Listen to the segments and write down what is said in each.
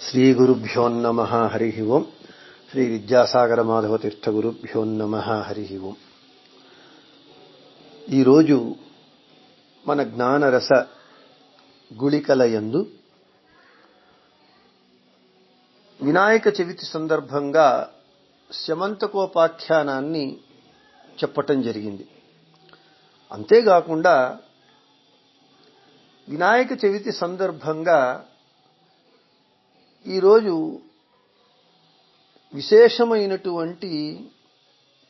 శ్రీ గురుభ్యో హరి ఓం. శ్రీ విద్యాసాగర మాధవ తీర్థ గురుభ్యో హరి ఓం. ఈరోజు మన జ్ఞానరస గుళికల యందు వినాయక చవితి సందర్భంగా శమంతకోపాఖ్యానాన్ని చెప్పటం జరిగింది. అంతేకాకుండా వినాయక చవితి సందర్భంగా ఈరోజు విశేషమైనటువంటి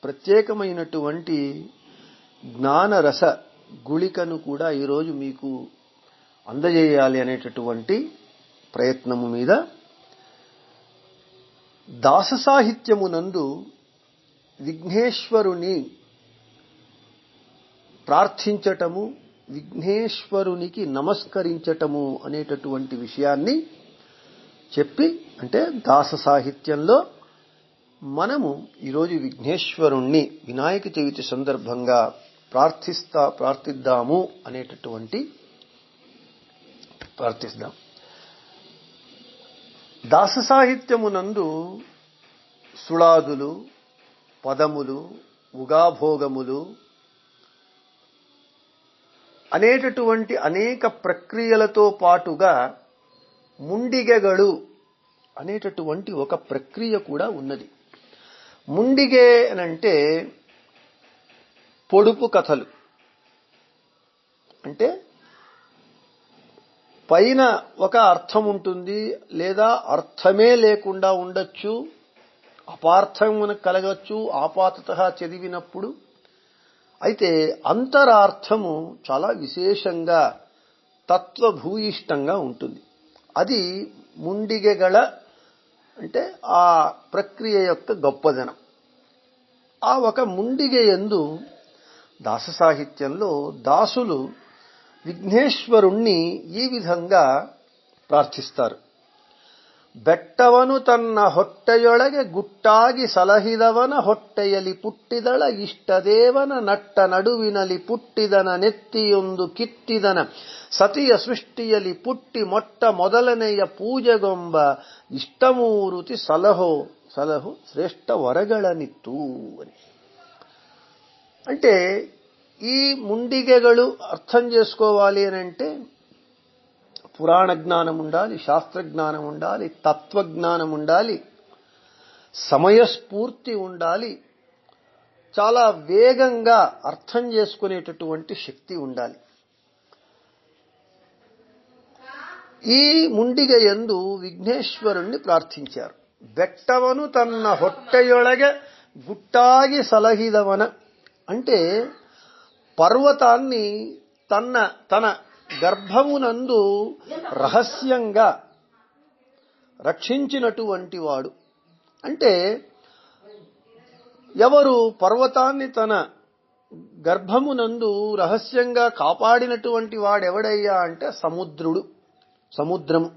ప్రత్యేకమైనటువంటి జ్ఞానరస గుళికను కూడా ఈరోజు మీకు అందజేయాలి అనేటటువంటి ప్రయత్నము మీద దాస సాహిత్యమునందు విఘ్నేశ్వరుని ప్రార్థించటము విఘ్నేశ్వరునికి నమస్కరించటము అనేటటువంటి విషయాన్ని చెప్పి అంటే దాస సాహిత్యంలో మనము ఈరోజు విఘ్నేశ్వరుణ్ణి వినాయక చవితి సందర్భంగా ప్రార్థిస్తా ప్రార్థిద్దాము అనేటటువంటి ప్రార్థిస్తాం దాస సాహిత్యమునందు సుళాదులు పదములు ఉగాభోగములు అనేటటువంటి అనేక ప్రక్రియలతో పాటుగా ముండిగెగడు అనేటటువంటి ఒక ప్రక్రియ కూడా ఉన్నది. ముండిగే అనంటే పొడుపు కథలు. అంటే పైన ఒక అర్థం ఉంటుంది లేదా అర్థమే లేకుండా ఉండొచ్చు అపార్థం కలగచ్చు ఆపాతత చదివినప్పుడు. అయితే అంతరార్థము చాలా విశేషంగా తత్వభూయిష్టంగా ఉంటుంది. అది ముండిగెగల అంటే ఆ ప్రక్రియ యొక్క గొప్పదనం. ఆ ఒక ముండిగె ఎందు దాస సాహిత్యంలో దాసులు విఘ్నేశ్వరుణ్ణి ఈ విధంగా ప్రార్థిస్తారు. ಬೆಟ್ಟವನು ತನ್ನ ಹೊಟ್ಟೆಯೊಳಗೆ ಗುಟ್ಟಾಗಿ ಸಲಹಿದವನ ಹೊಟ್ಟೆಯಲ್ಲಿ ಪುಟ್ಟಿದಳ, ಇಷ್ಟದೇವನ ನಟ್ಟ ನಡುವಿನಲ್ಲಿ ಪುಟ್ಟಿದನ, ನೆತ್ತಿಯೊಂದು ಕಿತ್ತಿದನ. ಸತಿಯ ಸೃಷ್ಟಿಯಲ್ಲಿ ಪುಟ್ಟಿ ಮೊಟ್ಟ ಮೊದಲನೆಯ ಪೂಜೆಗೊಂಬ ಇಷ್ಟಮೂರುತಿ ಸಲಹೋ, ಸಲಹು ಶ್ರೇಷ್ಠ ವರಗಳನಿತ್ತು ಅಂತೆ ಈ ಮುಂಡಿಗೆಗಳು ಅರ್ಥಂ చేసుకోవాలి పురాణ జ్ఞానం ఉండాలి శాస్త్ర జ్ఞానం ఉండాలి తత్వజ్ఞానం ఉండాలి సమయస్ఫూర్తి ఉండాలి చాలా వేగంగా అర్థం చేసుకునేటటువంటి శక్తి ఉండాలి ఈ ముండిగ ఎందు విఘ్నేశ్వరుణ్ణి ప్రార్థించారు ಬೆಟ್ಟವನು ತನ್ನ ಹೊಟ್ಟೆಯೊಳಗೆ గుట్టాగి సలహిదవన అంటే పర్వతాన్ని తన తన గర్భమునందు రహస్యంగా రక్షించినటువంటి వాడు. అంటే ఎవరు పర్వతాన్ని తన గర్భమునందు రహస్యంగా కాపాడినటువంటి వాడెవడయ్యా అంటే సముద్రుడు సముద్రము.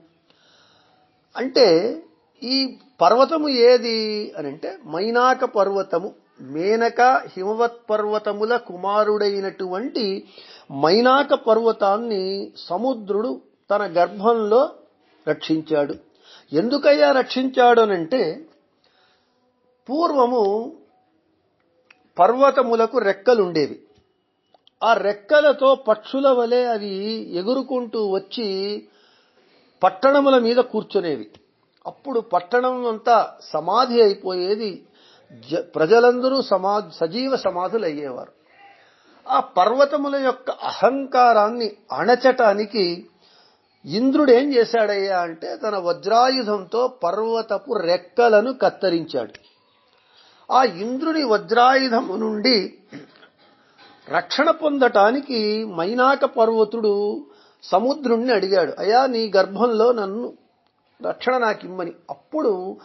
అంటే ఈ పర్వతము ఏది అని అంటే మైనాక పర్వతము. మేనక హిమవత్ పర్వతముల కుమారుడైనటువంటి మైనాక పర్వతాన్ని సముద్రుడు తన గర్భంలో రక్షించాడు. ఎందుకయ్యా రక్షించాడనంటే పూర్వము పర్వతములకు రెక్కలుండేవి. ఆ రెక్కలతో పక్షుల వలె అవి ఎగురుకుంటూ వచ్చి పట్టణముల మీద కూర్చునేవి. అప్పుడు పట్టణం అంతా సమాధి అయిపోయేది ప్రజలందరూ సమా సజీవ సమాధులు అయ్యేవారు ఆ పర్వతముల యొక్క అహంకారాన్ని అణచటానికి ఇంద్రుడు ఏం చేశాడయ్యా అంటే తన వజ్రాయుధంతో పర్వతపు రెక్కలను కత్తిరించాడు. ఆ ఇంద్రుని వజ్రాయుధము నుండి రక్షణ పొందటానికి మైనాక పర్వతుడు సముద్రుణ్ణి అడిగాడు. అయ్యా నీ గర్భంలో నన్ను రక్షణ నాకిమ్మని. అప్పుడు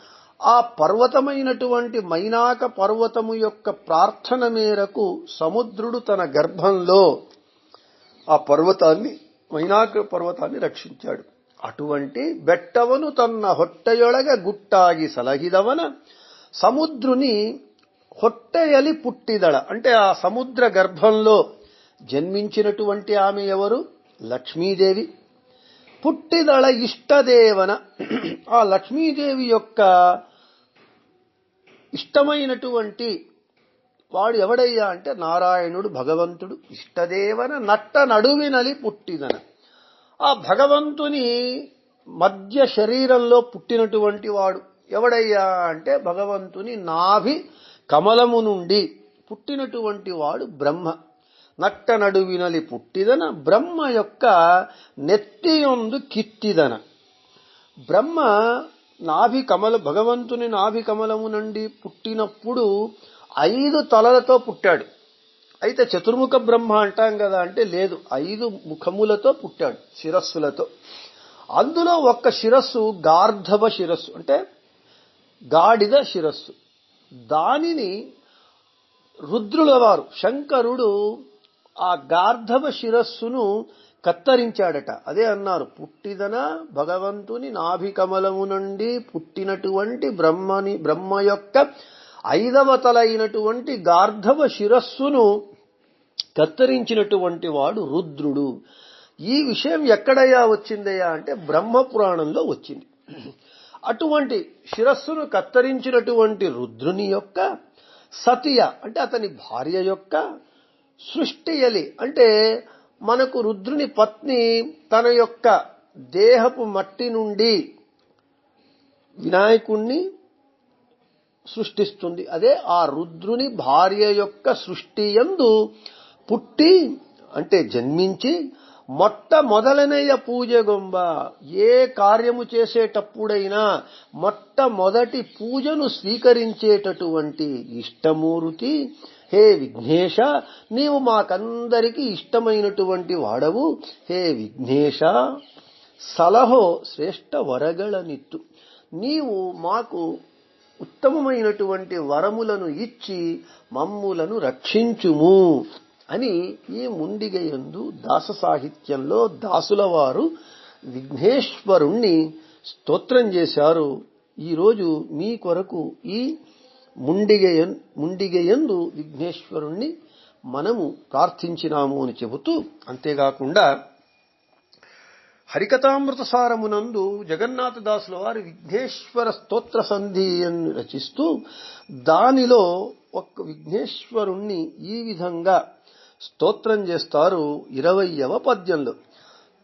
ఆ పర్వతమైనటువంటి మైనాక పర్వతము యొక్క ప్రార్థన మేరకు సముద్రుడు తన గర్భంలో ఆ పర్వతాన్ని మైనాక పర్వతాన్ని రక్షించాడు అటువంటి బెట్టవను తన్న ಹೊಟ್ಟೆಯೊಳಗ గుట్టాగి సలహిదవన సముద్రుని ಹೊಟ್ಟೆಯಲಿ పుట్టిదళ అంటే ఆ సముద్ర గర్భంలో జన్మించినటువంటి ఆమె ఎవరు లక్ష్మీదేవి పుట్టిదళ ఇష్టదేవన ఆ లక్ష్మీదేవి యొక్క ఇష్టమైనటువంటి వాడు ఎవడయ్యా అంటే నారాయణుడు భగవంతుడు. ఇష్టదేవన నట్ట నడువినలి పుట్టిదన. ఆ భగవంతుని మధ్య శరీరంలో పుట్టినటువంటి వాడు ఎవడయ్యా అంటే భగవంతుని నాభి కమలము నుండి పుట్టినటువంటి వాడు బ్రహ్మ. నట్ట నడువినలి పుట్టిదన బ్రహ్మ యొక్క నెత్తియొందు కిత్తిదన బ్రహ్మ నాభి కమల భగవంతుని నాభి కమలము నుండి పుట్టినప్పుడు ఐదు తలలతో పుట్టాడు. అయితే చతుర్ముఖ బ్రహ్మ అంటాం కదా అంటే లేదు ఐదు ముఖములతో పుట్టాడు శిరస్సులతో. అందులో ఒక్క శిరస్సు గార్ధవ శిరస్సు అంటే గాడిద శిరస్సు. దానిని రుద్రుల వారు శంకరుడు ఆ గార్ధవ శిరస్సును కత్తరించాడట. అదే అన్నారు పుట్టిదన భగవంతుని నాభికమలము నుండి పుట్టినటువంటి బ్రహ్మని బ్రహ్మ యొక్క ఐదవతలైనటువంటి గార్ధవ శిరస్సును కత్తరించినటువంటి వాడు రుద్రుడు. ఈ విషయం ఎక్కడయ్యా వచ్చిందయ్యా అంటే బ్రహ్మ పురాణంలో వచ్చింది. అటువంటి శిరస్సును కత్తరించినటువంటి రుద్రుని యొక్క సతియ అంటే అతని భార్య యొక్క సృష్టియలి అంటే మనకు రుద్రుని పత్ని తన యొక్క దేహపు మట్టి నుండి వినాయకుణ్ణి సృష్టిస్తుంది. అదే ఆ రుద్రుని భార్య యొక్క సృష్టి యందు పుట్టి అంటే జన్మించి మొట్టమొదలనయ్య పూజ గొంబ ఏ కార్యము చేసేటప్పుడైనా మొట్టమొదటి పూజను స్వీకరించేటటువంటి ఇష్టమూర్తి హే విఘ్నేశ నీవు మాకందరికి ఇష్టమైనటువంటి వాడవు. హే విఘ్నేశ సలహో శ్రేష్ఠ వరగళనిత్తు. నీవు మాకు ఉత్తమమైనటువంటి వరములను ఇచ్చి మమ్ములను రక్షించుము అని ఈ ముండిగయందు దాస సాహిత్యంలో దాసుల వారు విఘ్నేశ్వరుణ్ణి స్తోత్రం చేశారు. ఈరోజు మీ కొరకు ఈ ముండిగయన్ ముండిగయందు విఘ్నేశ్వరుణ్ణి మనము ప్రార్థించినాము అని చెబుతూ అంతేకాకుండా హరికథామృత సారమునందు జగన్నాథ వారి విఘ్నేశ్వర స్తోత్ర సంధిని రచిస్తూ దానిలో ఒక విఘ్నేశ్వరుణ్ణి ఈ విధంగా స్తోత్రం చేస్తారు ఇరవయవ పద్యంలో.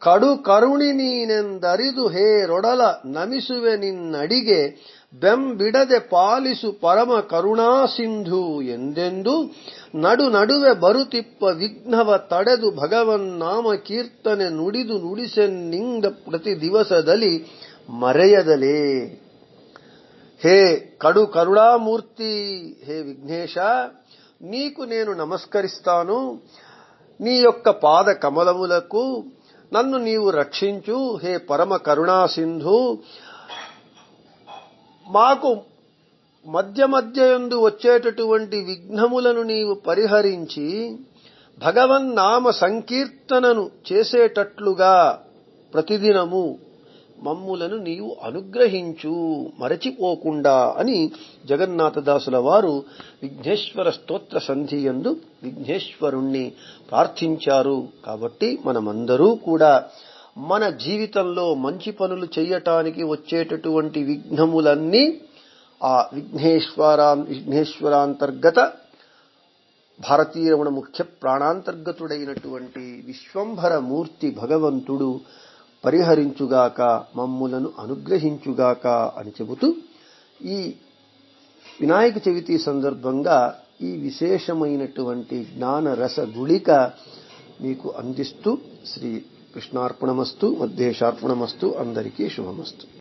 ಕಡು ಕರುಣಿ ನೀನೆಂದರಿದು ಹೇ ರೊಡಲ ನಮಿಸುವೆ ನಿನ್ನಡಿಗೆ ಬೆಂಬಿಡದೆ ಪಾಲಿಸು ಪರಮ ಕರುಣಾ ಸಿಂಧು ಎಂದೆಂದು ನಡು ನಡುವೆ ಬರುತಿಪ್ಪ ವಿಘ್ನವ ತಡೆದು ಭಗವನ್ ನಾಮ ಕೀರ್ತನೆ ನುಡಿದು ನುಡಿಸೆ ನುಡಿಸೆನ್ನಿಂದ ಪ್ರತಿ ದಿವಸದಲ್ಲಿ ಮರೆಯದಲೆ. ಹೇ ಕಡು ಕರುಣಾಮೂರ್ತಿ, ಹೇ ವಿಘ್ನೇಶ, ನೀಕು ನೇನು నేను ನೀ ಯೊಕ್ಕ ಪಾದ ಕಮಲ కమలములకు నన్ను నీవు రక్షించు. హే పరమ కరుణా సింధు. మాకు మధ్య మధ్య యందు వచ్చేటటువంటి విఘ్నములను నీవు పరిహరించి భగవన్నామ సంకీర్తనను చేసేటట్లుగా ప్రతిదినము. మమ్ములను నీవు అనుగ్రహించు మరచిపోకుండా అని జగన్నాథదాసుల వారు విఘ్నేశ్వర స్తోత్ర సంధియందు విఘ్నేశ్వరుణ్ణి ప్రార్థించారు. కాబట్టి మనమందరూ కూడా మన జీవితంలో మంచి పనులు చేయటానికి వచ్చేటటువంటి విఘ్నములన్నీ ఆ విఘ్నేశ్వరా విఘ్నేశ్వరాంతర్గత భారతీయ రమణ ముఖ్య ప్రాణాంతర్గతుడైనటువంటి విశ్వంభర మూర్తి భగవంతుడు పరిహరించుగాక మమ్ములను అనుగ్రహించుగాక అని చెబుతూ ఈ వినాయక చవితి సందర్భంగా ఈ విశేషమైనటువంటి జ్ఞాన రస గుళిక మీకు అందిస్తూ శ్రీ కృష్ణార్పణమస్తు మధ్యేశార్పణమస్తు అందరికీ శుభమస్తు.